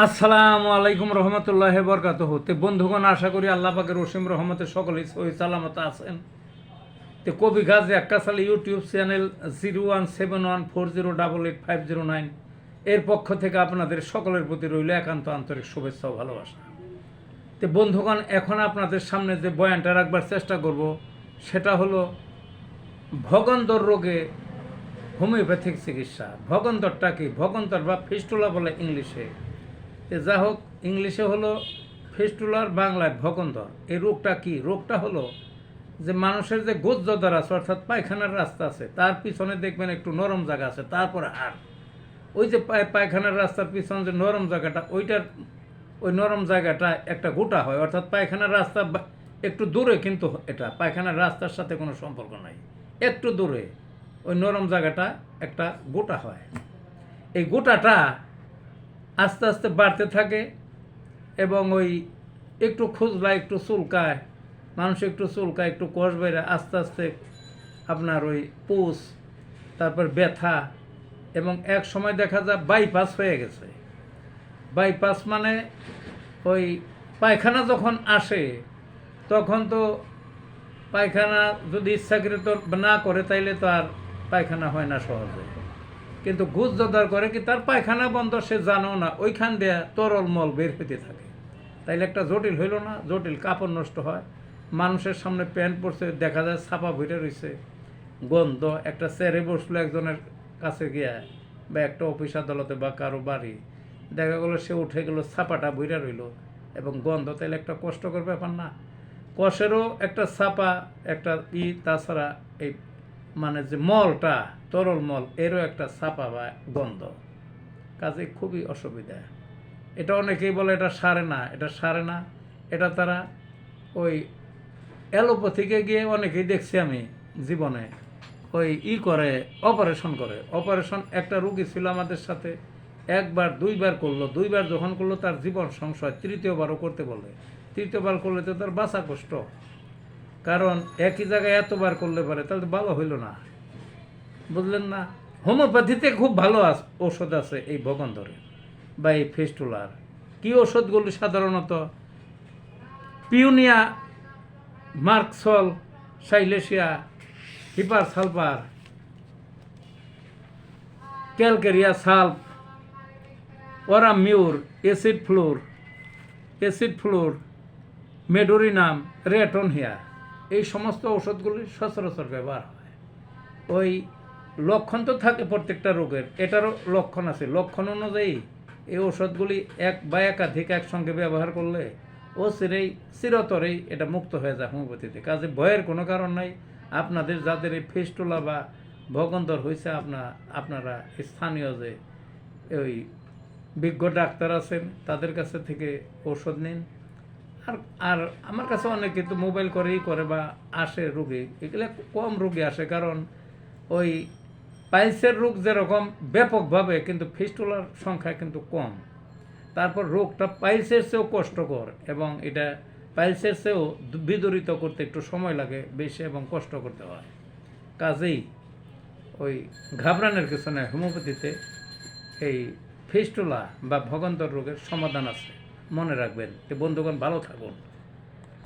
আসসালামু আলাইকুম রহমতুল্লাহ বরকাত তে বন্ধুগণ, আশা করি আল্লাহ পাকের রসিম রহমতে সকলেই সহি সালামত আছেন। তে কবি Gazi Akkasal YouTube channel zero one seven one four zero double eight five zero nine এর পক্ষ থেকে আপনাদের সকলের প্রতি রইল একান্ত আন্তরিক শুভেচ্ছা ও ভালোবাসা। তে বন্ধুগণ, এখন আপনাদের সামনে যে বয়ানটা রাখবার চেষ্টা করব, সেটা হলো, ভগন্দর রোগে হোমিওপ্যাথিক চিকিৎসা। ভগন্দরটা কি? ভগন্দর বা ফিস্টুলা বলে ইংলিশে। যা হোক, ইংলিশে হলো ফেস্টুলার বাংলায় ভগন্দর এই রোগটা কি? রোগটা হলো যে মানুষের যে গোজ্জদার আছে অর্থাৎ পায়খানার রাস্তা আছে, তার পিছনে দেখবেন একটু নরম জায়গা আছে, তারপরে হাড়। ওই যে পায়, পায়খানার রাস্তার পিছনে যে নরম জায়গাটা, ওইটার ওই নরম জায়গাটা একটা গোটা হয়, অর্থাৎ পায়খানার রাস্তা একটু দূরে কিন্তু এটা, পায়খানার রাস্তার সাথে কোনো সম্পর্ক নাই। একটু দূরে ওই নরম জায়গাটা একটা গোটা হয়। এই গোটাটা আস্তে আস্তে বাড়তে থাকে এবং ওই একটু খুঁজলা একটু চুলকায়, মানুষ একটু চুলকায়, একটু কষ বেড়ে আস্তে আস্তে আপনার ওই পুষ, তারপর ব্যথা এবং এক সময় দেখা যায় বাইপাস হয়ে গেছে। বাইপাস মানে ওই পায়খানা যখন আসে, তখন তো পায়খানা যদি ইচ্ছাকৃত না করে, তাইলে তো আর পায়খানা হয় না সহজে। কিন্তু ঘুষ জদার করে কি তার পায়খানা বন্ধ সে জানো না? ওইখান দিয়ে তরল মল বের হইতে থাকে। তাইলে একটা জটিল হইল না? জটিল কাপড় নষ্ট হয়। মানুষের সামনে প্যান্ট পরছে, দেখা যায় ছাপা ভরে রয়েছে গন্ধ, একটা চেয়ারে বসল একজনের কাছে গিয়া বা একটা অফিস আদালতে বা কারও বাড়ি। দেখা গেলো সে উঠে গেল, ছাপাটা বইরা রইল এবং গন্ধ তাইলে একটা কষ্টকর ব্যাপার না? কষেরও একটা ছাপা, একটা ই, তাছাড়া এই মানে যে মলটা, তরল মল, এরও একটা ছাপা বা গন্ধ। কাজে খুবই অসুবিধা। এটা অনেকেই বলে এটা সারে না, এটা সারে না। এটা তারা ওই অ্যালোপ্যাথিকে গিয়ে অনেকেই দেখছি আমি জীবনে, ওই ই করে, অপারেশন করে। অপারেশন একটা রুগী ছিল আমাদের সাথে, একবার, দুইবার করল। দুইবার যখন করল, তার জীবন সংশয়, তৃতীয়বারও করতে বলে তৃতীয়বার করলে তো তার বাঁচা কষ্ট। কারণ একই জায়গায় এতবার করলে পারে, তাহলে ভালো হইল না। বুঝলেন না? হোমিওপ্যাথিতে খুব ভালো ঔষধ আছে এই ভগন্ধরের বা এই ফেস্টুলার। কি ওষুধগুলি সাধারণত? পিউনিয়া, merc sol silicea hepar sulphur calcarea sulph ওরামিউর acid fluor acid fluor, medorrhinum, রেটনহিয়া। এই সমস্ত ওষুধগুলি সচরাচর ব্যবহার হয়। ওই লক্ষণ তো থাকে প্রত্যেকটা রোগের, এটারও লক্ষণ আছে। লক্ষণ অনুযায়ী এই ওষুধগুলি এক বা একাধিক একসঙ্গে ব্যবহার করলে ও চিরেই চিরতরেই এটা মুক্ত হয়ে যায় হোমিওপ্যাথিতে। কাজে ভয়ের কোনো কারণ নাই। আপনাদের যাদের এই ফেস্টুলা বা ভগন্দর হয়েছে আপনার আপনারা স্থানীয় যে ওই বিজ্ঞ ডাক্তার আছেন, তাদের কাছে থেকে ঔষধ নিন। আর আর আমার কাছে অনেক কিন্তু মোবাইল করেই করে বা আসে রুগী। এগুলো কম রুগী আসে কারণ ওই পাইলসের রোগ যেরকম ব্যাপকভাবে, কিন্তু ফিস্টুলার সংখ্যা কিন্তু কম। তারপর রোগটা পাইলসের চেয়েও কষ্টকর এবং এটা পাইলসের চেয়েও বিদরিত করতে একটু সময় লাগে, বেশি এবং কষ্ট করতে হয়। কাজেই ওই ঘাবড়ানোর কিছু নেই, হোমিওপ্যাথিতে এই ফিস্টুলা বা ভগন্তর রোগের সমাধান আছে। মনে রাখবেন। তো বন্ধুগণ ভালো থাকুন।